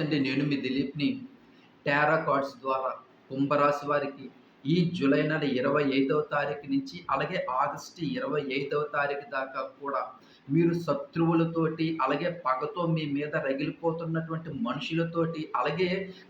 నమస్తే నేను మీ దిలీప్ని టారా కార్డ్స్ ద్వారా కుంభరాశి వారికి ఈ జూలై నెల ఇరవై ఐదవ తారీఖు నుంచి అలాగే ఆగస్టు ఇరవై ఐదవ తారీఖు దాకా కూడా మీరు శత్రువులతోటి అలాగే పగతో మీ మీద రగిలిపోతున్నటువంటి మనుషులతోటి అలాగే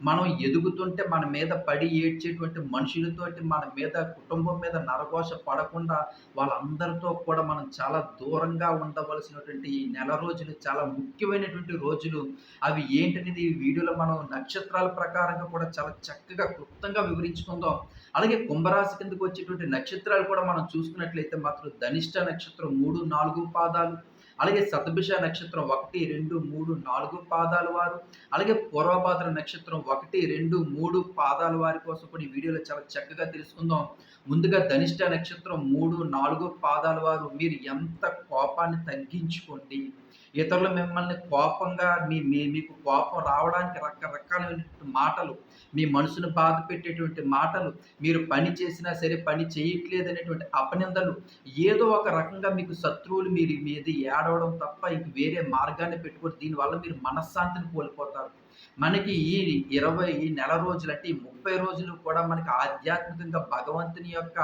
మనం ఎదుగుతుంటే మన మీద పడి ఏడ్చేటువంటి మనుషులతోటి మన మీద కుటుంబం మీద నరఘోష పడకుండా వాళ్ళందరితో కూడా మనం చాలా దూరంగా ఉండవలసినటువంటి ఈ నెల రోజులు చాలా ముఖ్యమైనటువంటి రోజులు. అవి ఏంటనేది ఈ వీడియోలో మనం నక్షత్రాల ప్రకారంగా కూడా చాలా చక్కగా క్లుప్తంగా వివరించుకుందాం. అలాగే కుంభరాశి కిందకు వచ్చేటువంటి నక్షత్రాలు కూడా మనం చూసుకున్నట్లయితే మాత్రం ధనిష్ట నక్షత్రం మూడు నాలుగు పాదాలు. అలాగే సతభిష నక్షత్రం ఒకటి రెండు మూడు నాలుగు పాదాల వారు. అలాగే పూర్వభాద్ర నక్షత్రం ఒకటి రెండు మూడు పాదాల వారి కోసం కూడా ఈ వీడియోలో చాలా చక్కగా తెలుసుకుందాం. ముందుగా ధనిష్ట నక్షత్రం మూడు నాలుగు పాదాల వారు. మీరు ఎంత కోపాన్ని తగ్గించుకోండి ఇతరులు మిమ్మల్ని కోపంగా మీ మీ మీకు కోపం రావడానికి రకరకాలైనటువంటి మాటలు మీ మనసును బాధ పెట్టేటువంటి మాటలు మీరు పని చేసినా సరే పని చేయట్లేదు అనేటువంటి అపనిందలు ఏదో ఒక రకంగా మీకు శత్రువులు మీరు మీద ఏడవడం తప్ప ఇంక వేరే మార్గాన్ని పెట్టుకొని దీనివల్ల మీరు మనశ్శాంతిని కోల్పోతారు. మనకి ఈ ఇరవై ఈ నెల రోజులు అంటే ఈ ముప్పై రోజులు కూడా మనకి ఆధ్యాత్మికంగా భగవంతుని యొక్క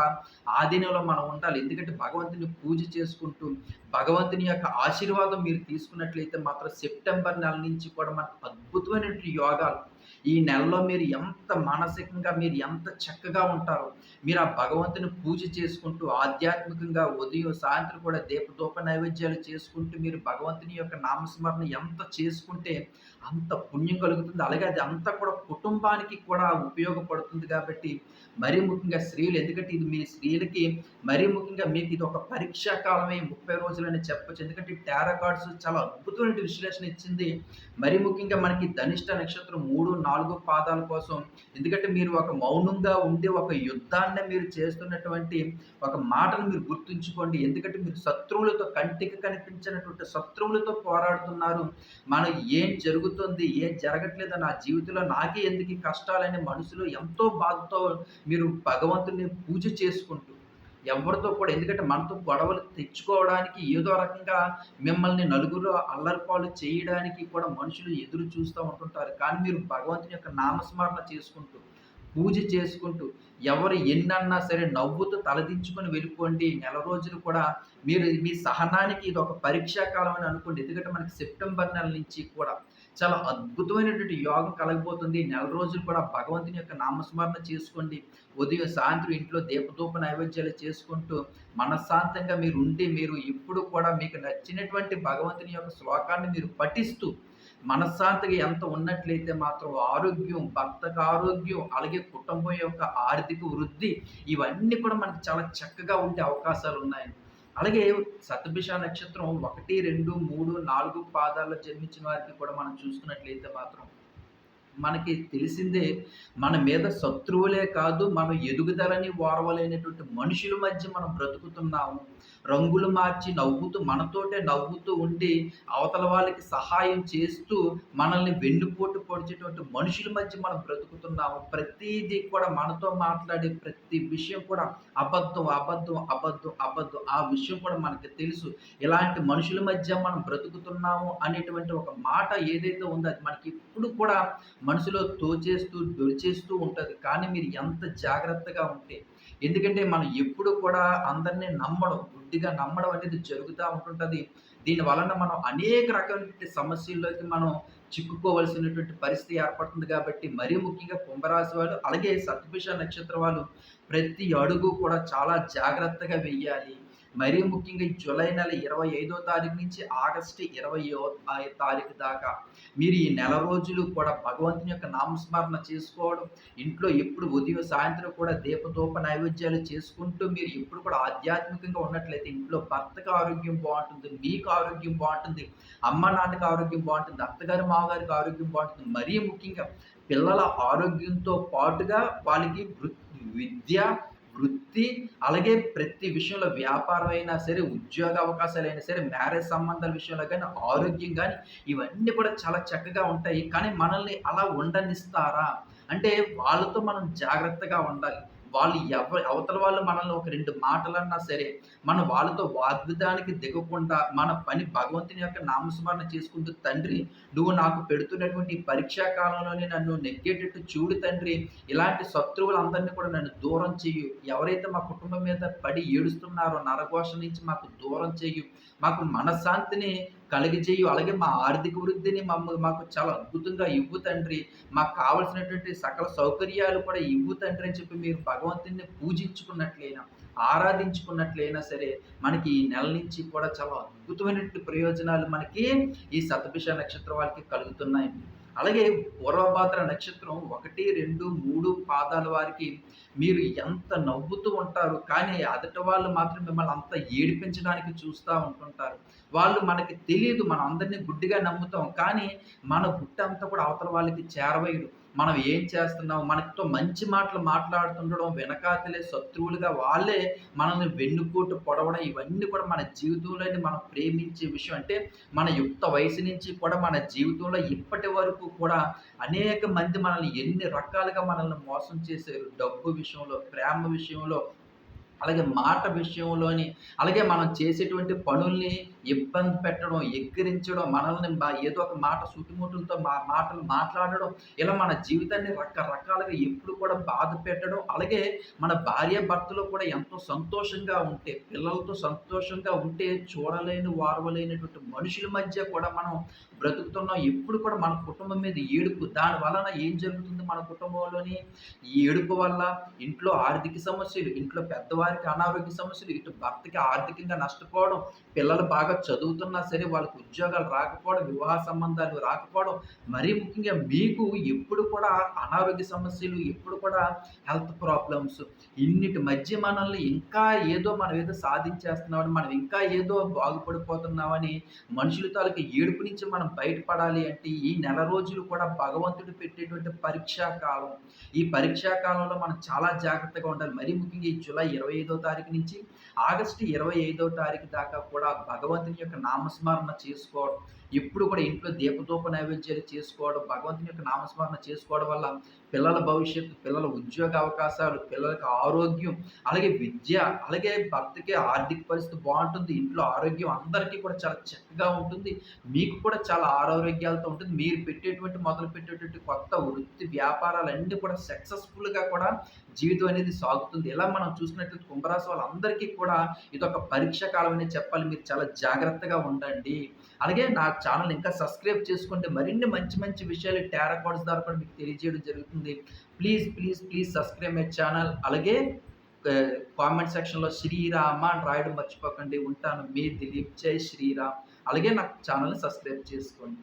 ఆధీనంలో మనం ఉండాలి. ఎందుకంటే భగవంతుని పూజ చేసుకుంటూ భగవంతుని యొక్క ఆశీర్వాదం మీరు తీసుకున్నట్లయితే మాత్రం సెప్టెంబర్ నెల నుంచి కూడా మనకు అద్భుతమైనటువంటి యోగాలు ఈ నెలలో మీరు ఎంత మానసికంగా మీరు ఎంత చక్కగా ఉంటారో మీరు ఆ భగవంతుని పూజ చేసుకుంటూ ఆధ్యాత్మికంగా ఉదయం సాయంత్రం కూడా దీపదూప నైవేద్యాలు చేసుకుంటూ మీరు భగవంతుని యొక్క నామస్మరణ ఎంత చేసుకుంటే అంత పుణ్యం కలుగుతుంది. అలాగే అది అంతా కూడా కుటుంబానికి కూడా ఉపయోగపడుతుంది కాబట్టి మరీ ముఖ్యంగా స్త్రీలు ఎందుకంటే ఇది మీ స్త్రీలకి మరీ ముఖ్యంగా మీకు ఇది ఒక పరీక్షా కాలమే ముప్పై రోజులని చెప్పచ్చు. ఎందుకంటే టారా కార్డ్స్ చాలా అద్భుతమైన విశ్లేషణ ఇచ్చింది. మరీ ముఖ్యంగా మనకి ధనిష్ట నక్షత్రం మూడు నాలుగు పాదాల కోసం. ఎందుకంటే మీరు ఒక మౌనంగా ఉండే ఒక యుద్ధాన్ని మీరు చేస్తున్నటువంటి ఒక మాటను మీరు గుర్తుంచుకోండి. ఎందుకంటే మీరు శత్రువులతో కంటికి కనిపించినటువంటి శత్రువులతో పోరాడుతున్నారు. మనం ఏం జరుగుతుంది ఏం జరగట్లేదు నా జీవితంలో నాకే ఎందుకు కష్టాలని మనసులో ఎంతో బాధతో మీరు భగవంతుని పూజ చేసుకుంటూ ఎవరితో కూడా ఎందుకంటే మనతో గొడవలు తెచ్చుకోవడానికి ఏదో రకంగా మిమ్మల్ని నలుగురు అల్లరిపాలు చేయడానికి కూడా మనుషులు ఎదురు చూస్తూ ఉంటుంటారు. కానీ మీరు భగవంతుని యొక్క నామస్మరణ చేసుకుంటూ పూజ చేసుకుంటూ ఎవరు ఎన్నన్నా సరే నవ్వుతూ తలదించుకొని వెళ్ళిపోండి. నెల రోజులు కూడా మీరు మీ సహనానికి ఇది ఒక పరీక్షా కాలం అని అనుకోండి. ఎందుకంటే మనకి సెప్టెంబర్ నెల నుంచి కూడా చాలా అద్భుతమైనటువంటి యోగం కలగబోతుంది. నెల రోజులు కూడా భగవంతుని యొక్క నామస్మరణ చేసుకోండి. ఉదయం సాయంత్రం ఇంట్లో దీపధూప నైవేద్యాలు చేసుకుంటూ మనశ్శాంతంగా మీరు ఉండి మీరు ఇప్పుడు కూడా మీకు నచ్చినటువంటి భగవంతుని యొక్క శ్లోకాన్ని మీరు పఠిస్తూ మనశ్శాంతిగా ఎంత ఉన్నట్లయితే మాత్రం ఆరోగ్యం భర్తకు ఆరోగ్యం అలాగే కుటుంబం యొక్క ఆర్థిక వృద్ధి ఇవన్నీ కూడా మనకు చాలా చక్కగా ఉండే అవకాశాలు ఉన్నాయి అలాగే సతభిష నక్షత్రం ఒకటి రెండు మూడు నాలుగు పాదాల్లో జన్మించిన వారికి కూడా మనం చూసుకున్నట్లయితే మాత్రం మనకి తెలిసిందే మన మీద శత్రువులే కాదు మనం ఎదుగుదలని ఓర్వలేనటువంటి మనుషుల మధ్య మనం బ్రతుకుతున్నాము రంగులు మార్చి నవ్వుతూ మనతోటే నవ్వుతూ ఉండి అవతల వాళ్ళకి సహాయం చేస్తూ మనల్ని వెన్నుపోటు పొడిచేటువంటి మనుషుల మధ్య మనం బ్రతుకుతున్నాము ప్రతిదీ కూడా మనతో మాట్లాడే ప్రతి విషయం కూడా అబద్ధం అబద్ధం అబద్ధం అబద్ధం. ఆ విషయం కూడా మనకి తెలుసు. ఇలాంటి మనుషుల మధ్య మనం బ్రతుకుతున్నాము అనేటువంటి ఒక మాట ఏదైతే ఉందో అది మనకి ఇప్పుడు కూడా మనసులో తోచేస్తూ దొరిచేస్తూ ఉంటుంది. కానీ మీరు ఎంత జాగ్రత్తగా ఉంటే ఎందుకంటే మనం ఎప్పుడు కూడా అందరినీ నమ్మడం గుడ్డిగా నమ్మడం అనేది జరుగుతూ ఉంటుంటుంది. దీని వలన మనం అనేక రకమైనటువంటి సమస్యల్లోకి మనం చిక్కుకోవలసినటువంటి పరిస్థితి ఏర్పడుతుంది కాబట్టి మరీ ముఖ్యంగా కుంభరాశి వాళ్ళు అలాగే సత్పుష నక్షత్ర వాళ్ళు ప్రతి అడుగు కూడా చాలా జాగ్రత్తగా వెయ్యాలి. మరీ ముఖ్యంగా జూలై నెల ఇరవై ఐదో తారీఖు నుంచి ఆగస్టు ఇరవై తారీఖు దాకా మీరు ఈ నెల రోజులు కూడా భగవంతుని యొక్క నామస్మరణ చేసుకోవడం ఇంట్లో ఎప్పుడు ఉదయం సాయంత్రం కూడా దీపదూప నైవేద్యాలు చేసుకుంటూ మీరు ఎప్పుడు కూడా ఆధ్యాత్మికంగా ఉన్నట్లయితే ఇంట్లో భర్తకు ఆరోగ్యం బాగుంటుంది మీకు ఆరోగ్యం బాగుంటుంది అమ్మ నాన్నకి ఆరోగ్యం బాగుంటుంది అత్తగారి మామగారికి ఆరోగ్యం బాగుంటుంది. మరీ ముఖ్యంగా పిల్లల ఆరోగ్యంతో పాటుగా వాళ్ళకి విద్య వృత్తి అలాగే ప్రతి విషయంలో వ్యాపారం అయినా సరే ఉద్యోగ అవకాశాలు అయినా సరే మ్యారేజ్ సంబంధాల విషయంలో కానీ ఆరోగ్యం కానీ ఇవన్నీ కూడా చాలా చక్కగా ఉంటాయి. కానీ మనల్ని అలా ఉండనిస్తారా? అంటే వాళ్ళతో మనం జాగ్రత్తగా ఉండాలి. వాళ్ళు ఎవ అవతల వాళ్ళు మనల్ని ఒక రెండు మాటలన్నా సరే మనం వాళ్ళతో వాగ్విధానికి దిగకుండా మన పని భగవంతుని యొక్క నామస్మరణ చేసుకుంటూ తండ్రి నువ్వు నాకు పెడుతున్నటువంటి పరీక్షా కాలంలోనే నన్ను నెగ్గేటట్టు చూడు తండ్రి. ఇలాంటి శత్రువులందరినీ కూడా నన్ను దూరం చేయు ఎవరైతే మా కుటుంబం మీద పడి ఏడుస్తున్నారో నరఘోష నుంచి మాకు దూరం చేయు మాకు మనశ్శాంతిని కలిగజేయు. అలాగే మా ఆర్థిక వృద్ధిని మమ్మల్ని మాకు చాలా అద్భుతంగా ఇవ్వు తండ్రి. మాకు కావలసినటువంటి సకల సౌకర్యాలు కూడా ఇవ్వు తండ్రి అని చెప్పి మీరు భగవంతుని పూజించుకున్నట్లయినా ఆరాధించుకున్నట్లయినా సరే మనకి ఈ నెల నుంచి కూడా చాలా అద్భుతమైనటువంటి ప్రయోజనాలు మనకి ఈ సతభిష నక్షత్రం వాళ్ళకి కలుగుతున్నాయి. అలాగే పూర్వభాద్ర నక్షత్రం ఒకటి రెండు మూడు పాదాల వారికి మీరు ఎంత నవ్వుతూ ఉంటారు. కానీ అదట వాళ్ళు మాత్రం మిమ్మల్ని అంత ఏడిపించడానికి చూస్తూ ఉంటుంటారు. వాళ్ళు మనకి తెలియదు మనం అందరినీ గుడ్డిగా నమ్ముతాం. కానీ మన గుట్ట అంతా కూడా అవతల వాళ్ళకి చేరవేయడు. మనం ఏం చేస్తున్నాం? మనతో మంచి మాటలు మాట్లాడుతుండడం వెనకాతలే శత్రువులుగా వాళ్ళే మనల్ని వెన్నుపోటు పొడవడం ఇవన్నీ కూడా మన జీవితంలోని మనం ప్రేమించే విషయం. అంటే మన యుక్త వయసు నుంచి కూడా మన జీవితంలో ఇప్పటి వరకు కూడా అనేక మంది మనల్ని ఎన్ని రకాలుగా మనల్ని మోసం చేశారు. డబ్బు విషయంలో ప్రేమ విషయంలో అలాగే మాట విషయంలోని అలాగే మనం చేసేటువంటి పనుల్ని ఇబ్బంది పెట్టడం ఎక్కిరించడం మనల్ని ఏదో ఒక మాట సుటిముటులతో మా మాటలు మాట్లాడడం ఇలా మన జీవితాన్ని రకరకాలుగా ఎప్పుడు కూడా బాధ పెట్టడం అలాగే మన భార్య భర్తలు కూడా ఎంతో సంతోషంగా ఉంటే పిల్లలతో సంతోషంగా ఉంటే చూడలేని వారవలేనటువంటి మనుషుల మధ్య కూడా మనం బ్రతుకుతున్నాం. ఎప్పుడు కూడా మన కుటుంబం మీద ఏడుపు. దాని వలన ఏం జరుగుతుంది మన కుటుంబంలోని? ఈ ఏడుపు వల్ల ఇంట్లో ఆర్థిక సమస్యలు ఇంట్లో పెద్దవారికి అనారోగ్య సమస్యలు ఇటు భర్తకి ఆర్థికంగా నష్టపోవడం పిల్లలు బాగా చదువుతున్నా సరే వాళ్ళకి ఉద్యోగాలు రాకపోవడం వివాహ సంబంధాలు రాకపోవడం మరీ ముఖ్యంగా మీకు ఎప్పుడు కూడా అనారోగ్య సమస్యలు ఎప్పుడు కూడా హెల్త్ ప్రాబ్లమ్స్ ఇన్నిటి మధ్య మనల్ని ఇంకా ఏదో మనం ఏదో సాధించేస్తున్నామని మనం ఇంకా ఏదో బాగుపడిపోతున్నామని మనుషుల తాలూకు ఏడుపు నుంచి మనం బయటపడాలి అంటే ఈ నెల రోజులు కూడా భగవంతుడు పెట్టేటువంటి పరీక్షా కాలం. ఈ పరీక్షా కాలంలో మనం చాలా జాగ్రత్తగా ఉండాలి. మరీ ముఖ్యంగా ఈ జూలై ఇరవై ఐదో తారీఖు నుంచి ఆగస్టు ఇరవై ఐదో తారీఖు దాకా కూడా భగవంతుని యొక్క నామస్మరణ చేసుకోవడం ఎప్పుడు కూడా ఇంట్లో దీపదూప నైవేద్యాలు చేసుకోవడం భగవంతుని యొక్క నామస్మరణ చేసుకోవడం వల్ల పిల్లల భవిష్యత్తు పిల్లల ఉద్యోగ అవకాశాలు పిల్లలకి ఆరోగ్యం అలాగే విద్య అలాగే భర్తకి ఆర్థిక పరిస్థితి బాగుంటుంది. ఇంట్లో ఆరోగ్యం అందరికీ కూడా చాలా చక్కగా ఉంటుంది. మీకు కూడా చాలా ఆరోగ్యాలతో ఉంటుంది. మీరు పెట్టేటువంటి మొదలు పెట్టేటువంటి కొత్త వృత్తి వ్యాపారాలన్నీ కూడా సక్సెస్ఫుల్గా కూడా జీవితం అనేది సాగుతుంది. ఇలా మనం చూసినట్లయితే కుంభరాశి వాళ్ళందరికీ కూడా ఇది ఒక పరీక్ష కాలం అనేది చెప్పాలి. మీరు చాలా జాగ్రత్తగా ఉండండి. అలాగే నా ఛానల్ ఇంకా సబ్స్క్రైబ్ చేసుకుంటే మరిన్ని మంచి మంచి విషయాలు టారాకోడ్స్ ద్వారా కూడా మీకు తెలియజేయడం జరుగుతుంది. Please please please subscribe my channel అలాగే కామెంట్ సెక్షన్లో శ్రీరామ అని రాయడం మర్చిపోకండి. ఉంటాను. మీ దిలీప్. జై శ్రీరామ్. అలాగే నాకు ఛానల్ని సబ్స్క్రైబ్ చేసుకోండి.